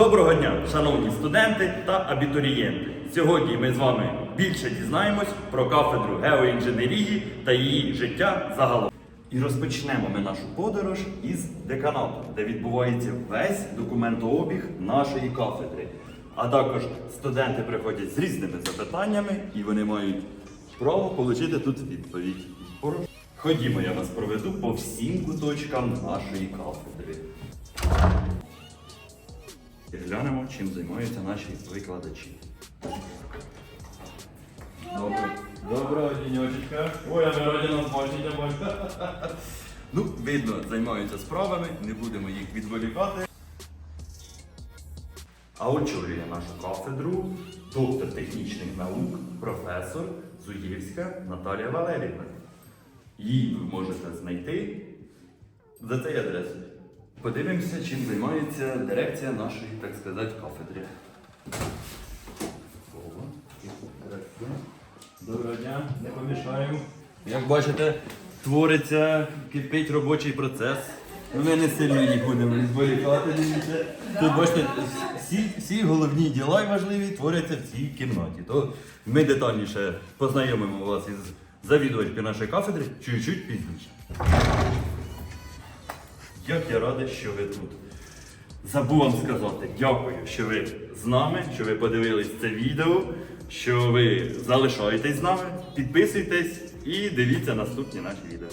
Доброго дня, шановні студенти та абітурієнти. Сьогодні ми з вами більше дізнаємось про кафедру геоінженерії та її життя загалом. І розпочнемо ми нашу подорож із деканату, де відбувається весь документообіг нашої кафедри. А також студенти приходять з різними запитаннями і вони мають право отримати тут відповідь. Ходімо, я вас проведу по всім куточкам нашої кафедри. Глянемо, чим займаються наші викладачі. Добре. Доброго діньочечка. Ой, а нас бачите, бачите. Ну, видно, займаються справами, не будемо їх відволікати. А очолює нашу кафедру доктор технічних наук, професор Зуєвська Наталія Валерівна. Її ви можете знайти за цією адресою. Подивимося, чим займається дирекція нашої, так сказати, кафедри. Доброго дня, не помішаємо. Як бачите, твориться, кипить робочий процес. Ми не сильно їх будемо відволікати, дивіться. Тут бачите, всі, всі головні діла і важливі творяться в цій кімнаті. То ми детальніше познайомимо вас із завідувачкою нашої кафедри чуть-чуть пізніше. Як я радий, що ви тут. Забув вам сказати дякую, що ви з нами, що ви подивились це відео, що ви залишаєтесь з нами, підписуйтесь і дивіться наступні наші відео.